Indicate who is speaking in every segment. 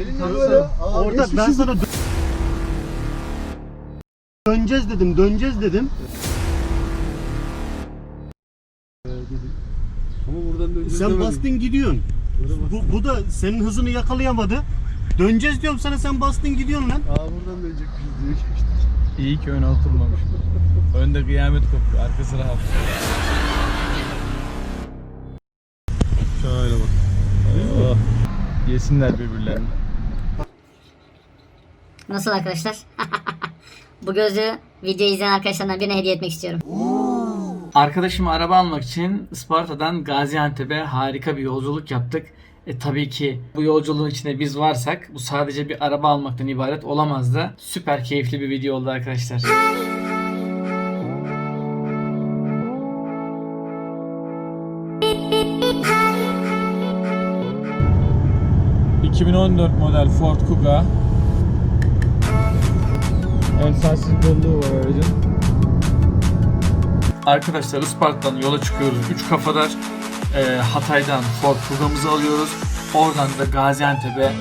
Speaker 1: Elini böyle. Aa,
Speaker 2: Orada ben sana dö- döneceğiz dedim, döneceğiz dedim.
Speaker 1: Ama buradan döneceğiz
Speaker 2: Sen
Speaker 1: demedim.
Speaker 2: bastın gidiyorsun. Bu, bu da senin hızını yakalayamadı. Döneceğiz diyorum sana sen bastın gidiyorsun lan.
Speaker 1: Aa buradan dönecekmişiz diye geçtik.
Speaker 3: İyi ki öne oturmamış. Önde kıyamet kopuyor, arkası rahat.
Speaker 1: Şöyle bak.
Speaker 3: Oh. Yesinler birbirlerini.
Speaker 4: Nasıl arkadaşlar? Bu gözlüğü video izleyen arkadaşlarımdan birine hediye etmek istiyorum.
Speaker 5: Arkadaşıma araba almak için Isparta'dan Gaziantep'e harika bir yolculuk yaptık. E tabii ki bu yolculuğun içinde biz varsak bu sadece bir araba almaktan ibaret olamaz da süper keyifli bir video oldu arkadaşlar.
Speaker 3: 2014 model Ford Kuga. Ön sensiz doluluğu var aracın.
Speaker 5: Arkadaşlar Isparta'dan yola çıkıyoruz. 3 kafadar e, Hatay'dan Ford Kuga'mızı alıyoruz. Oradan da Gaziantep'e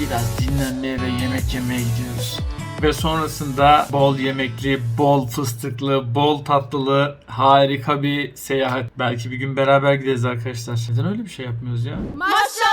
Speaker 5: biraz dinlenmeye ve yemek yemeye gidiyoruz. Ve sonrasında bol yemekli, bol fıstıklı, bol tatlılı harika bir seyahat. Belki bir gün beraber gideriz arkadaşlar. Neden öyle bir şey yapmıyoruz ya?
Speaker 6: Maşallah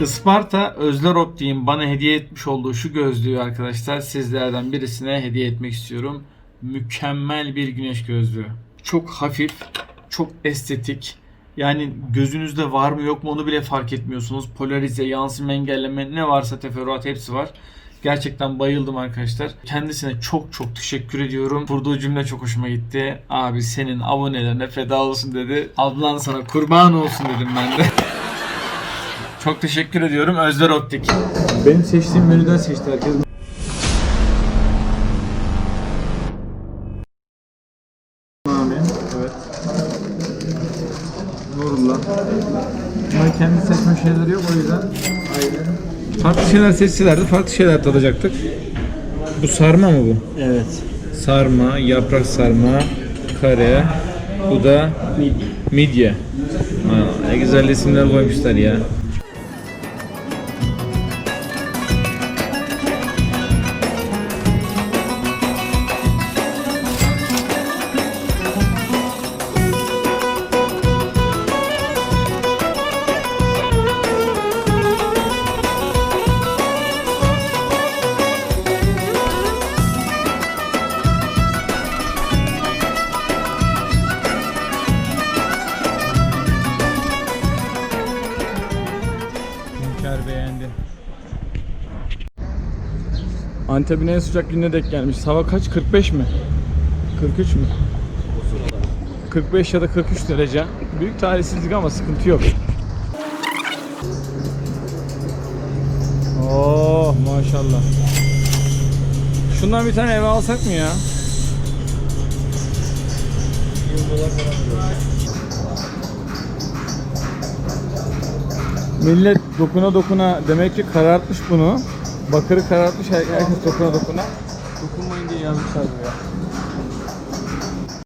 Speaker 5: Isparta Özler Optik'in bana hediye etmiş olduğu şu gözlüğü arkadaşlar sizlerden birisine hediye etmek istiyorum. Mükemmel bir güneş gözlüğü. Çok hafif, çok estetik. Yani gözünüzde var mı yok mu onu bile fark etmiyorsunuz. Polarize, yansıma engelleme ne varsa teferruat hepsi var. Gerçekten bayıldım arkadaşlar. Kendisine çok çok teşekkür ediyorum. Kurduğu cümle çok hoşuma gitti. Abi senin abonelerine feda olsun dedi. Ablan sana kurban olsun dedim ben de. Çok teşekkür ediyorum Özler Optik.
Speaker 3: Benim seçtiğim menüden seçti herkes. Amin. Evet. Nurullah. Bunlar kendi seçme şeyleri yok o yüzden. Farklı şeyler seçselerdi farklı şeyler tadacaktık. Bu sarma mı bu?
Speaker 2: Evet.
Speaker 3: Sarma, yaprak sarma, kare. Bu da midye. Aa, ne güzel isimler koymuşlar ya. Antep'in en sıcak gününe denk gelmiş. Hava kaç? 45 mi? 43 mü? 45 ya da 43 derece. Büyük talihsizlik ama sıkıntı yok. Oh maşallah. Şundan bir tane eve alsak mı ya? Millet dokuna dokuna demek ki karartmış bunu. Bakırı karartmış her- herkes dokuna dokuna. Dokunmayın diye yazmışlar buraya.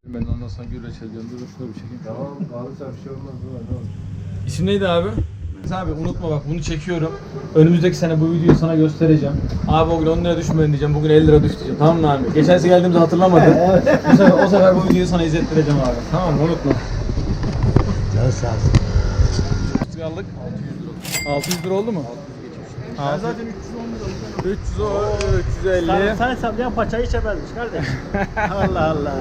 Speaker 3: Ben ondan sonra gül reçel diyorum. Dur şunu bir çekeyim.
Speaker 1: Tamam alırsan bir şey olmaz. Dur.
Speaker 3: İsim neydi abi? Abi unutma bak bunu çekiyorum. Önümüzdeki sene bu videoyu sana göstereceğim. Abi o gün 10 lira düşmedin diyeceğim. Bugün 50 lira düştü diyeceğim. Tamam mı abi? Geçen sene geldiğimizde hatırlamadın. bu sefer, o sefer bu videoyu sana izlettireceğim abi. Tamam mı? Unutma.
Speaker 2: Can sağ olsun.
Speaker 3: Aldık? 600 lira oldu mu? Ben zaten 310 lira 300 o 350.
Speaker 2: Sen hesaplayan paçayı içemezmiş kardeş. Allah Allah.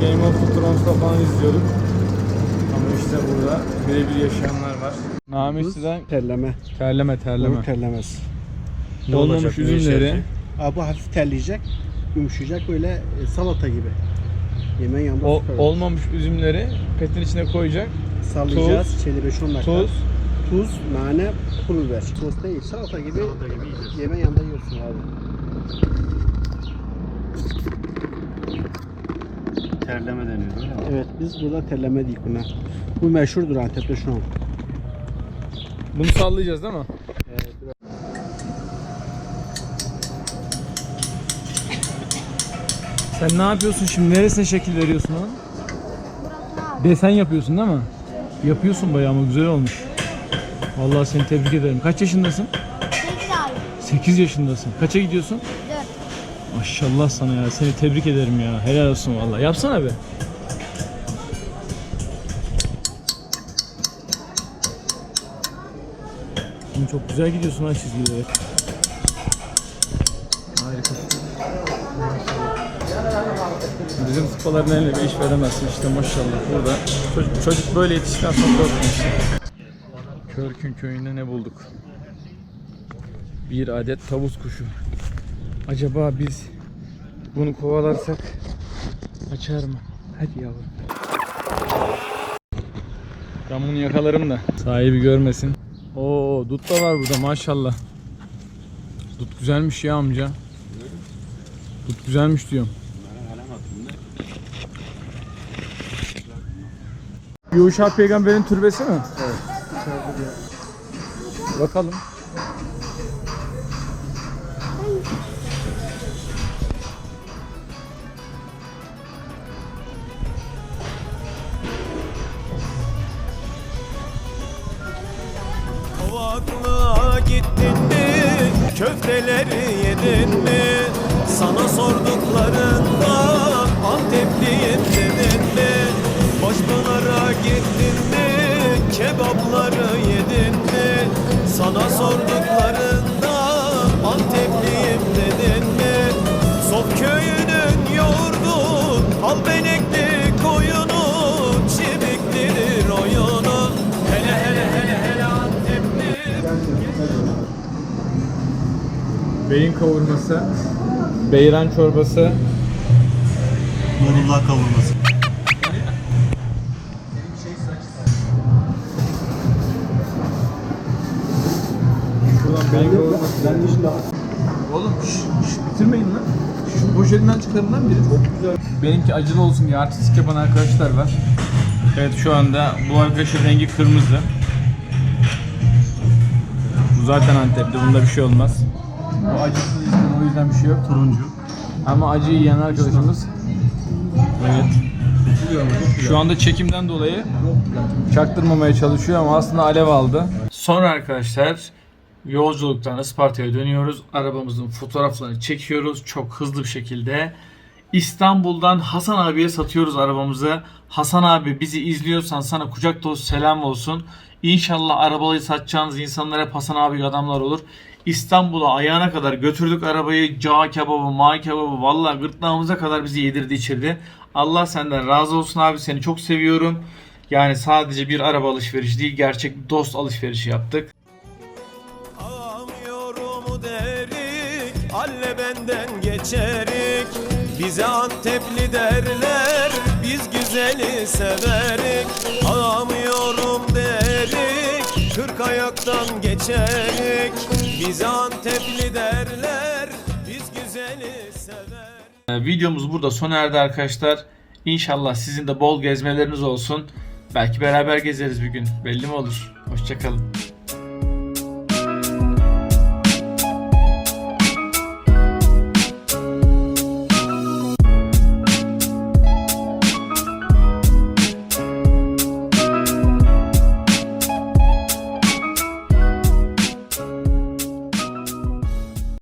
Speaker 3: Game of Thrones'ta falan izliyorduk. Ama işte burada birebir yaşayanlar var. Nami sizden
Speaker 7: Terleme.
Speaker 3: terleme terleme.
Speaker 7: Bunu terlemez.
Speaker 3: Olmamış
Speaker 2: olacak, ne
Speaker 3: üzümleri.
Speaker 2: işe
Speaker 7: Aa, bu hafif terleyecek. Yumuşayacak böyle e, salata gibi. Yemeğin yanında
Speaker 3: O,
Speaker 7: süper olur.
Speaker 3: olmamış üzümleri petin içine koyacak.
Speaker 7: Sallayacağız. Şeyde 5-10 dakika.
Speaker 3: Tuz.
Speaker 7: Tuz, nane, pul biber. Tuz değil, salata gibi, yemeğin yanında yiyorsun abi.
Speaker 2: Terleme deniyor öyle mi?
Speaker 7: Evet, biz burada terleme dedik buna. Bu meşhurdur Antep'te şu an.
Speaker 3: Bunu sallayacağız değil mi? Sen ne yapıyorsun şimdi? Neresine şekil veriyorsun onun? Desen yapıyorsun değil mi? Yapıyorsun bayağı ama güzel olmuş. Vallahi seni tebrik ederim. Kaç yaşındasın? 8 yaşındasın. Kaça gidiyorsun? 4. Maşallah sana ya. Seni tebrik ederim ya. Helal olsun vallahi. Yapsana be. Şimdi çok güzel gidiyorsun ha çizgileri. Harika. Bizim sıpaların eline bir iş veremezsin işte maşallah burada. Çocuk, çocuk böyle yetiştikten sonra korkun işte. Körkün köyünde ne bulduk? Bir adet tavus kuşu. Acaba biz bunu kovalarsak açar mı? Hadi yavrum. Ben bunu yakalarım da sahibi görmesin. Oo dut da var burada maşallah. Dut güzelmiş ya amca. Dut güzelmiş diyorum. Yuşa peygamberin türbesi mi? Evet. Bakalım.
Speaker 8: Köfteleri yedin mi? Sana sorduklarında
Speaker 3: Beyin kavurması, beyran çorbası,
Speaker 2: Nurullah kavurması.
Speaker 3: Şuradan beyin kavurması. Oğlum şş, şş, bitirmeyin lan. Şu poşetinden çıkarın lan biri. Çok güzel. Benimki acılı olsun diye artistik yapan arkadaşlar var.
Speaker 5: Evet şu anda bu arkadaşın rengi kırmızı.
Speaker 3: Bu zaten Antep'te bunda bir şey olmaz. Bu acısız istem o yüzden bir şey yok.
Speaker 2: Turuncu.
Speaker 3: Ama acı yiyen arkadaşımız Evet. Şu anda çekimden dolayı çaktırmamaya çalışıyor ama aslında alev aldı.
Speaker 5: Sonra arkadaşlar yolculuktan Isparta'ya dönüyoruz. Arabamızın fotoğraflarını çekiyoruz çok hızlı bir şekilde. İstanbul'dan Hasan abiye satıyoruz arabamızı. Hasan abi bizi izliyorsan sana kucak dolusu selam olsun. İnşallah arabayı satacağınız insanlar hep Hasan abi adamlar olur. İstanbul'a ayağına kadar götürdük arabayı. Cağ kebabı, ma kebabı vallahi gırtlağımıza kadar bizi yedirdi içirdi. Allah senden razı olsun abi seni çok seviyorum. Yani sadece bir araba alışverişi değil gerçek dost alışverişi yaptık.
Speaker 8: Ağam yorumu derik Alle benden geçerik Bize Antepli derler Biz güzeli severik Ağam yorum derik Kırk ayaktan geçerik Bize Antepli derler Biz güzeli severik
Speaker 5: Ee, Videomuz burada sona erdi arkadaşlar. İnşallah sizin de bol gezmeleriniz olsun. Belki beraber gezeriz bir gün. Belli mi olur? Hoşçakalın.